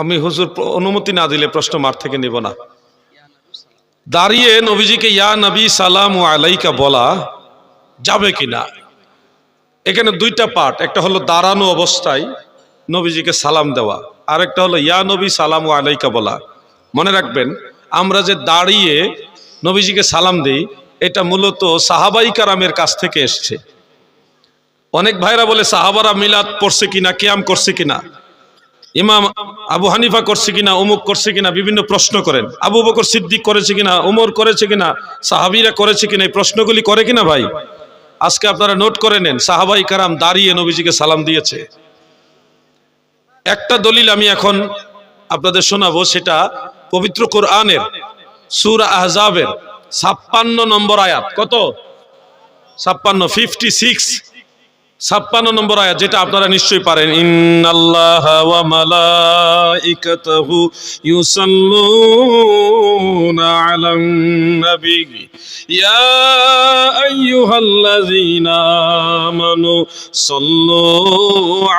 আমি হুজুর অনুমতি না দিলে প্রশ্ন মার থেকে নিব না। দাঁড়িয়ে নবীজিকে, ইয়া নবী, সালাম আলাইকা বলা যাবে কিনা? এখানে দুইটা পার্ট, একটা হলো দাঁড়ানো অবস্থায় নবীজিকে সালাম দেওয়া আর একটা হলো ইয়া নবী, সালাম আলাইকা বলা। মনে রাখবেন, আমরা যে দাঁড়িয়ে নবীজিকে সালাম দিই, এটা মূলত সাহাবাই কারামের কাছ থেকে এসছে। অনেক ভাইরা বলে, সাহাবারা মিলাদ পড়ছে কিনা, কিয়াম করছে কিনা? ইমাম আবু হানিফা করছে কিনা, অমুক করছে কিনা, বিভিন্ন প্রশ্ন করেন। আবু বকর সিদ্দিক করেছে কিনা উমর করেছে কিনা, সাহাবিরা করেছে কিনা, এই প্রশ্নগুলি করে কিনা ভাই? আজকে আপনারা নোট করে নেন, সাহাবাই কারাম দাঁড়িয়ে নবীজিকে সালাম দিয়েছে। একটা দলিল আমি এখন আপনাদের শোনাবো, সেটা পবিত্র কোরআনের, সুর আহজাবের ছাপ্পান্ন নম্বর আয়াত। কত? ছাপ্পান্ন ফিফটি সিক্স ছাপ্পান্ন নম্বর আয়াত যেটা আপনারা নিশ্চয়ই পারেন। ইন্নাল্লাহ ওয়া মালাইকাতাহু ইউসাল্লুনা আলান ইয়া আইয়ুহাল্লাযীনা আমানু সাল্লু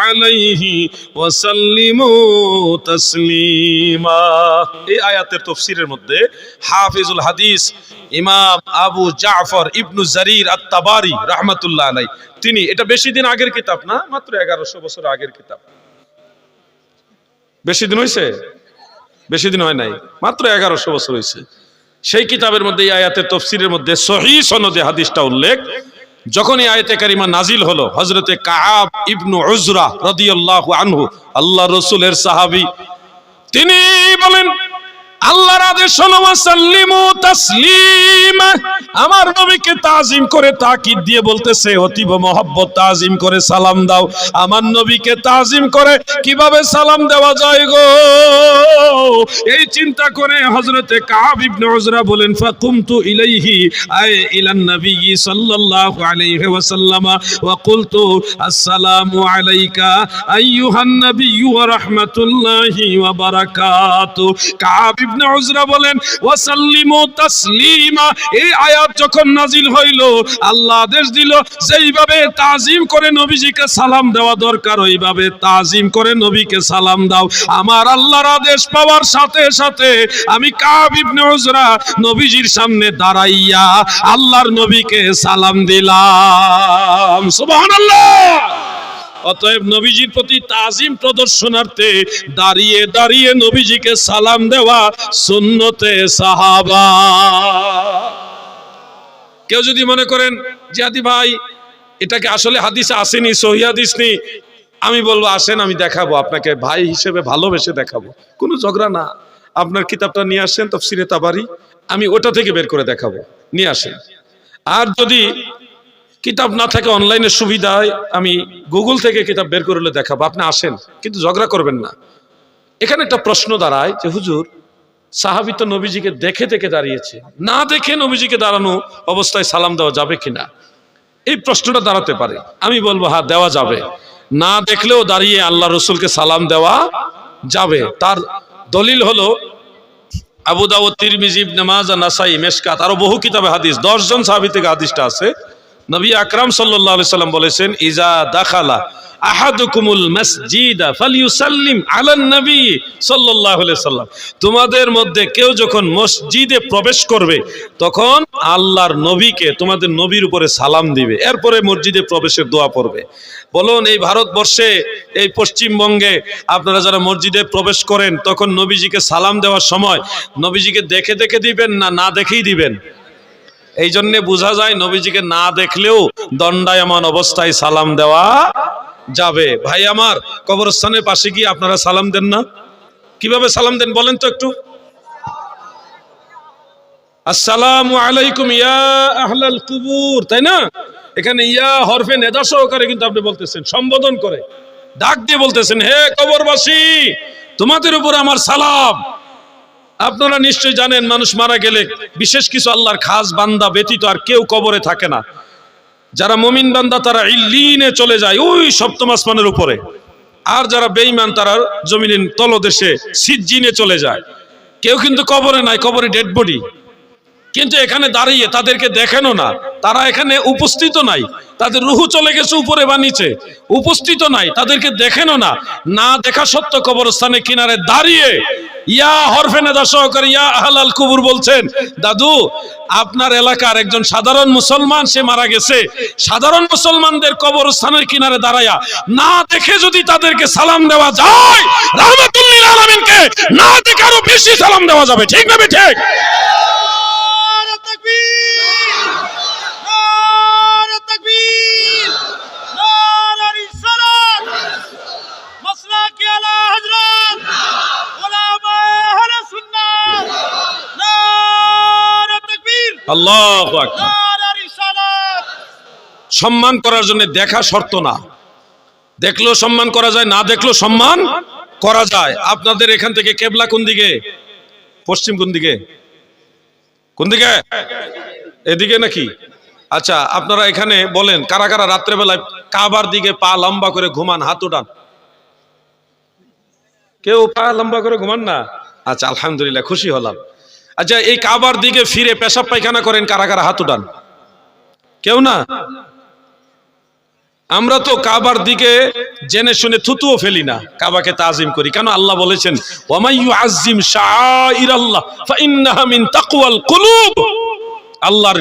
আলাইহি ওয়া সাল্লিমু তাসলিমা। এই আয়াতের তাফসীরের মধ্যে হাফিজুল হাদিস ইমাম আবু জাফর ইবনু জারির আত-তাবারি রাহমাতুল্লাহ আলাই তিনি, এটা বেশি দিন আগের কিতাব না, মাত্র এগারোশো বছর আগের কিতাব। বেশি দিন হয়েছে বেশি দিন হয় নাই, মাত্র এগারোশো বছর হয়েছে সেই কিতাবের মধ্যে, এই আয়াতের তফসিরের মধ্যে সহি সনদে হাদিসটা উল্লেখ। যখন এই আয়তে কারিমা নাজিল হলো হজরতে কাব ইবনু উজরা আল্লাহ আনহু আল্লাহ রসুলের সাহাবি, তিনি বলেন আল্লাহর আদেশ হলো, ওয়াসাল্লিমু তাসলিমা। আমার নবীকে তাজিম করে তাকিদ দিয়ে বলতেছে, অতীব মহব্বত তাজিম করে সালাম দাও। আমার নবীকে তাজিম করে কীভাবে সালাম দেওয়া যায় গো? এই চিন্তা করে হযরতে কাব ইবনে উজরা বলেন, ফাকুমতু ইলাইহি আই ইলান নবী সাল্লাল্লাহু আলাইহি ওয়াসাল্লাম। ওয়া কুলতু, আসসালামু আলাইকা আইয়ুহান নবী ওয়া রাহমাতুল্লাহি ওয়া বারাকাতু। কাব ইবনে উজরা বলেন, ওয়াসাল্লিমু তাসলিমা। এই আয়াত যখন নাজিল হইল, আল্লাহ আদেশ দিল, যেইভাবে তাজিম করে নবীজিকে সালাম দেওয়া দরকার, ওইভাবে তাজিম করে নবীকে সালাম দাও। আমার আল্লাহর আদেশ পাওয়ার সাথে সাথে আমি কাব ইবনে উজরা নবীজির সামনে দাঁড়াইয়া আল্লাহর নবীকে সালাম দিলাম। সুবহানাল্লাহ! অতএব নবীজির প্রতি তাজিম প্রদর্শনার্থে দাঁড়িয়ে দাঁড়িয়ে নবীজিকে সালাম দেওয়া সুন্নতে সাহাবা। কেউ যদি মনে করেন, জিয়াদি ভাই, এটাকে আসলে হাদিসে আসেনি, সহি হাদিস নেই, আমি বলব, আসেন, আমি দেখাবো, আপনাকে ভাই হিসেবে ভালোবেসে দেখাবো। কোনো ঝগড়া না। আপনার কিতাবটা নিয়ে আসেন, তফসিরে তাবারি, আমি ওটা থেকে বের করে দেখাবো। নিয়ে আসেন। আর যদি কিতাব না থাকে অনলাইনে সুবিধায় আমি গুগল থেকে কিতাব বের করলে দেখাবো। আপনি আসেন, কিন্তু ঝগড়া করবেন না। এখানে একটা প্রশ্ন দাঁড়ায় যে, হুজুর, সাহাবি তো নবীজিকে দেখে দেখে দাঁড়িয়েছে। না দেখে নবীজিকে দাঁড়ানো অবস্থায় সালাম দেওয়া যাবে কিনা? এই প্রশ্নটা দাঁড়াতে পারে। আমি বলব হ্যাঁ দেওয়া যাবে। না দেখলেও দাঁড়িয়ে আল্লাহ রসুলকে সালাম দেওয়া যাবে। তার দলিল হলো, আবু দাউদ, তিরমিজি, ইবনে মাজাহ, নাসাই, মেশকাত, আরও বহু কিতাবে হাদিস 10 জন সাহাবী থেকে হাদিসটা আছে। নবী আকরাম সাল্লাম বলেছেন, ইজা দাখালা আহাদুকুমুল নবী তোমাদের মধ্যে কেউ যখন মসজিদে প্রবেশ করবে, তখন আল্লাহর নবীকে তোমাদের নবীর উপরে সালাম দিবে, এরপরে মসজিদে প্রবেশের দোয়া পড়বে। বলুন, এই ভারতবর্ষে, এই পশ্চিমবঙ্গে আপনারা যারা মসজিদে প্রবেশ করেন, তখন নবীজিকে সালাম দেওয়ার সময় নবীজিকে দেখে দেখে দিবেন না না দেখেই দিবেন? এই জন্যে বোঝা যায় নবীজিকে না দেখলেও দণ্ডায়মান অবস্থায় সালাম দেওয়া যাবে। ভাই আমার, কবরস্থানের পাশে গিয়ে আপনারা সালাম দেন না? কীভাবে সালাম দেন বলেন তো একটু। আলাইকুম, ইয়া আহলাল কুবুর, তাই না? এখানে ইয়া হরফে নেদা সহকারে কিন্তু আপনি বলতেছেন, সম্বোধন করে। ডাক দিয়ে বলতেছেন, হে কবরবাসী, তোমাদের উপর আমার সালাম। আপনারা নিশ্চয়ই জানেন, মানুষ মারা গেলে বিশেষ কিছু আল্লাহর খাস বান্দা ব্যতীত আর কেউ কবরে থাকে না। যারা মমিন বান্দা, তারা ইল্লিনে চলে যায়, ওই সপ্তম আসমানের উপরে। আর যারা বেইমান তারা জমিনের তলদেশে সিজ্জিনে চলে যায়। কেউ কিন্তু কবরে নাই, কবরে ডেড বডি কিন্তু এখানে দাঁড়িয়ে তাদেরকে দেখেনও না। তারা এখানে উপস্থিত নাই। তাদের রুহু চলে গেছে উপরে বা নিচে। উপস্থিত নাই। তাদেরকে দেখেনও না। না দেখা সত্য কবরস্থানে কিনারে দাঁড়িয়ে ইয়া হরফে নেদা সহকারে ইয়া আহলাল কুবুর বলছেন, দাদু, আপনার এলাকার একজন সাধারণ মুসলমান, সে মারা গেছে। সাধারণ মুসলমানদের কবরস্থানের কিনারে দাঁড়ায়া না দেখে যদি তাদেরকে সালাম দেওয়া যায় রহমাতুল্লিল আলামিনকে না দেখে আরও বেশি সালাম দেওয়া যাবে। ঠিক না ঠিক? আল্লাহু সম্মান করার জন্য দেখা শর্ত না। দেখলেও সম্মান করা যায় না দেখলেও সম্মান করা যায়। আপনাদের এখান থেকে কেবলা কোন দিকে? পশ্চিম কোন দিকে? কোন দিকে? এদিকে নাকি? আচ্ছা আপনারা এখানে বলেন কারা কারা রাত্রেবেলায় কাবার দিকে পা লম্বা করে ঘুমান হাত উঠান? কেউ পা লম্বা করে ঘুমান না? আচ্ছা আলহামদুলিল্লাহ খুশি হলাম। আচ্ছা এই কাবার দিকে ফিরে পেশাব পায়খানা করেন কারা কারা হাত উঠান। কেউ না? আমরা তো কাবার দিকে জেনে শুনে থুতুও ফেলি না, কাবাকে তাজিম করি। কেন আল্লাহ বলেছেন আল্লাহর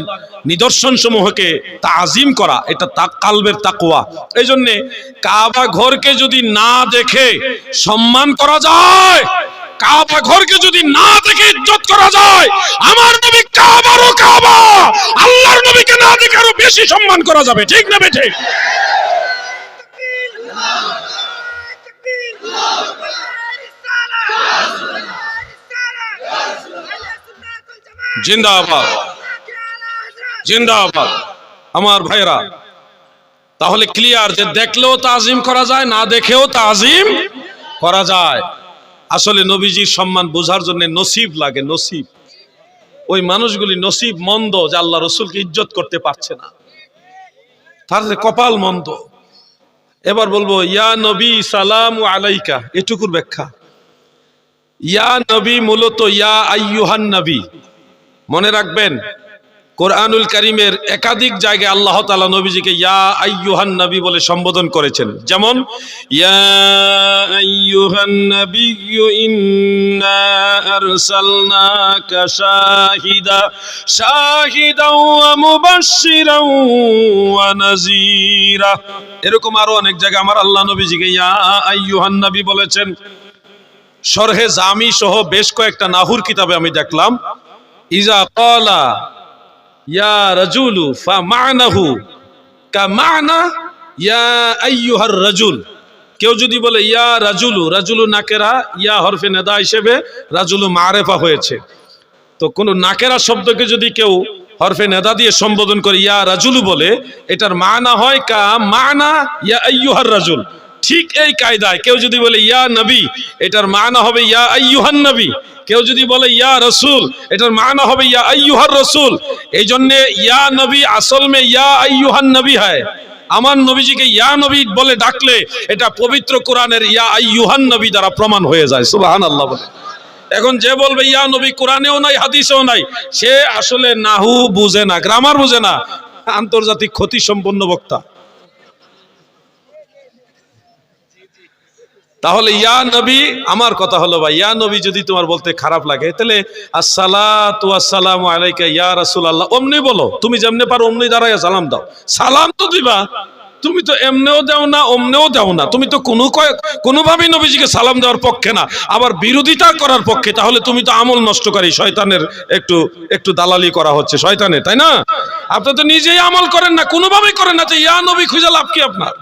নিদর্শন সমূহকে তাজিম করা, এটা তা কালবের তাকওয়া। এই জন্য কাবা ঘরকে যদি না দেখে সম্মান করা যায় কাবা ঘরকে যদি না দেখে ইজ্জত করা যায়, আমার নবী কাবারও কাবা। আল্লাহর নবীকে না দেখে আরও বেশি সম্মান করা যাবে। ঠিক না বে ঠিক জিন্দাবাদ। জিন্দাবাদ। আমার ভাইরা তাহলে ক্লিয়ার যে দেখলেও তাজিম করা যায়, না দেখেও তাজিম করা যায়। আসলে নবীজির সম্মান বোঝার জন্য নসিব লাগে, নসিব। ওই মানুষগুলি নসিব মন্দ যে আল্লাহ রসুলকে ইজ্জত করতে পারছে না। তার কপাল মন্দ। এবার বলব, ইয়া নবী সালাম আলাইকা, এটুকুর ব্যাখ্যা। ইয়া নবী মূলত ইয়া আইয়ুহান নবী। মনে রাখবেন কোরআনুল করিমের একাধিক জায়গায় আল্লাহ তাআলা নবীজিকে ইয়া আইয়ুহান নবী বলে সম্বোধন করেছেন। যেমন এরকম আরও অনেক জায়গায় আমার আল্লাহ নবীজিকে ইয়া আইয়ুহান নবী বলেছেন। শরহে জামি সহ বেশ কয়েকটা নাহুর কিতাবে আমি দেখলাম। ইজা কলা ইয়া রাজুলু ফা মানাহু কা মানা ইয়া আইয়ুহার রাজুল। কেউ যদি বলে, ইয়া রাজুলু রাজুলু নাকেরা ইয়া হরফে নেদা হিসেবে রাজুলু মারেফা হয়েছে। তো কোন নাকেরা শব্দকে যদি কেউ হরফে নেদা দিয়ে সম্বোধন করে, ইয়া রাজুলু বলে, এটার মানা হয় কা মানা ইয়া আইয়ুহার রাজুল। ঠিক এই কায়দায় কেউ যদি বলে, ইয়া নবী এটার মানা হবে ইয়া আইয়ুহান নবী। কেউ যদি বলে, ইয়া রসুল এটার মানা হবে, ইয়া আইয়ুহার রসুল এই জন্য ইয়া নবী আসল মে ইয়া আইয়ুহান নবী হয়। আমার নবীজিকে ইয়া নবী বলে ডাকলে এটা পবিত্র কোরআনের ইয়া আইয়ুহান নবী দ্বারা প্রমাণ হয়ে যায়। সুবহানাল্লাহ বলে। এখন যে বলবে, ইয়া নবী কোরআনেও নাই, হাদিসেও নাই। সে আসলে নাহু বুঝে না, গ্রামার বুঝে না। আন্তর্জাতিক ক্ষতি সম্পন্ন বক্তা। তাহলে, ইয়া নবী আমার কথা হলো ভাই, ইয়া নবী যদি তোমার বলতে খারাপ লাগে, তাহলে আসসালাতু আসসালামু আলাইকা ইয়া রাসূলুল্লাহ অমনি বলো, তুমি যেমনে পারো অমনি দাঁড়াইয়া সালাম দাও। সালাম তো দিবা, তুমি তো এমনেও দাও না, অমনেও দাও না। তুমি তো কোনো কোনোভাবেই নবীজিকে সালাম দেওয়ার পক্ষে না, আবার বিরোধিতা করার পক্ষে, তাহলে তুমি তো আমল নষ্ট নষ্টকারী, শয়তানের একটু একটু দালালি করা হচ্ছে, শয়তানের, তাই না? আপনি তো নিজেই আমল করেন না, কোনোভাবেই করেন না তো ইয়া নবী, খুঁজে লাভ কি আপনার?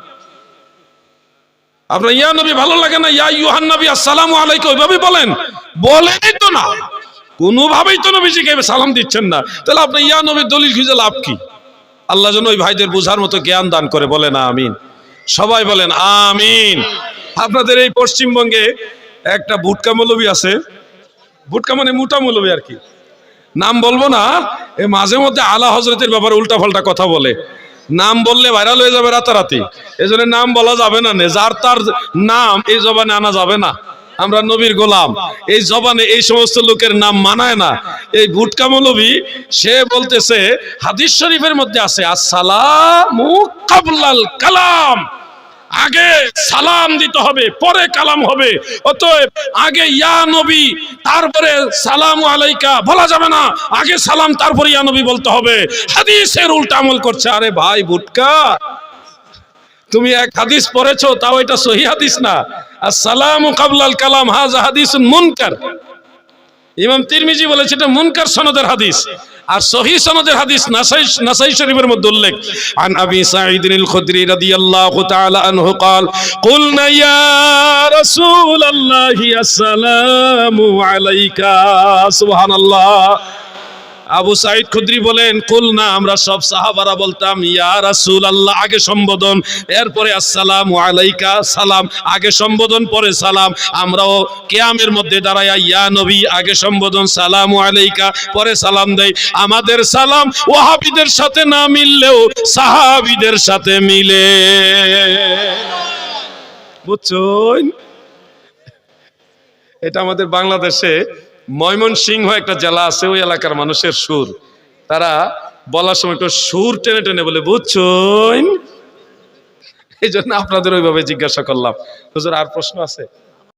আপনার, ইয়া নবী, ভালো লাগে না? ইয়া ইউহান নবী, আসসালামু আলাইকুম। ওইভাবে বলেন। বলেনই তো না। কোনোভাবেই তো নবীজিকে সালাম দিচ্ছেন না। তাহলে আপনি ইয়া নবীর দলিল খুঁজে লাভ কি? আল্লাহ যেন ওই ভাইদের বোঝার মতো জ্ঞান দান করে বলেন, আমিন। সবাই বলেন, আমিন। আপনাদের এই পশ্চিমবঙ্গে একটা ভুটকা মৌলবী আছে। ভুটকা মানে মোটা মৌলবী আর কি। নাম বলব না, এ মাঝে মধ্যে আলা হজরতের ব্যাপারে উল্টা পাল্টা কথা বলে। নাম বললে ভাইরাল হয়ে যাবে রাতারাতি। এই জন্য নাম বলা যাবে না যার তার নাম এই জবানে আনা যাবে না। আমরা নবীর গোলাম। এই জবানে এই সমস্ত লোকের নাম মানায় না। এই ভুটকা মৌলবি, সে বলতেছে, হাদিস শরীফের মধ্যে আছে, আসসালামু কালাম। আগে সালাম দিতে হবে, পরে কালাম হবে। অতএব আগে ইয়া নবী, তারপরে সালাম আলাইকা। বলা যাবে না, আগে সালাম, তারপরে ইয়া নবী বলতে হবে। হাদিসের উল্টা আমল করছে, আরে ভাই বুটকা, তুমি এক হাদিস পড়েছো, তাও এটা সহি হাদিস না। আসসালামু কাবলাল কালাম, হাজা হাদিসুন মুনকার। ইমাম তিরমিজি বলেছে এটা মুনকার সনদের হাদিস আর সহি সনদের হাদিস নাসাই নাসাই শরীফের মধ্যে উল্লেখ আন আবি সাঈদ আল খুদরি রাদিয়াল্লাহু তাআলা আনহু قال قلنا يا رسول الله السلام عليك سبحان الله আবু সাইদ খুদ্রি বলেন কুল না আমরা সব সাহাবারা বলতাম, ইয়া রাসূল আল্লাহ আগে সম্বোধন। এরপরে, আসসালামু আলাইকা, সালাম। আগে সম্বোধন, পরে সালাম। আমরাও কেয়ামের মধ্যে দাঁড়াইয়া, ইয়া নবী, আগে সম্বোধন, সালামু আলাইকা, পরে সালাম দেই। আমাদের সালাম ওয়াহাবিদের সাথে না মিললেও সাহাবিদের সাথে মিলে। বুঝছুন? এটা আমাদের বাংলাদেশে ময়মনসিংহ একটা জেলা আছে, ওই এলাকার মানুষের সুর। তারা বলার সময় একটু সুর টেনে টেনে বলে, বুঝছুন? এই জন্য আপনাদের ওইভাবে জিজ্ঞাসা করলাম। হুজুর, আর প্রশ্ন আছে?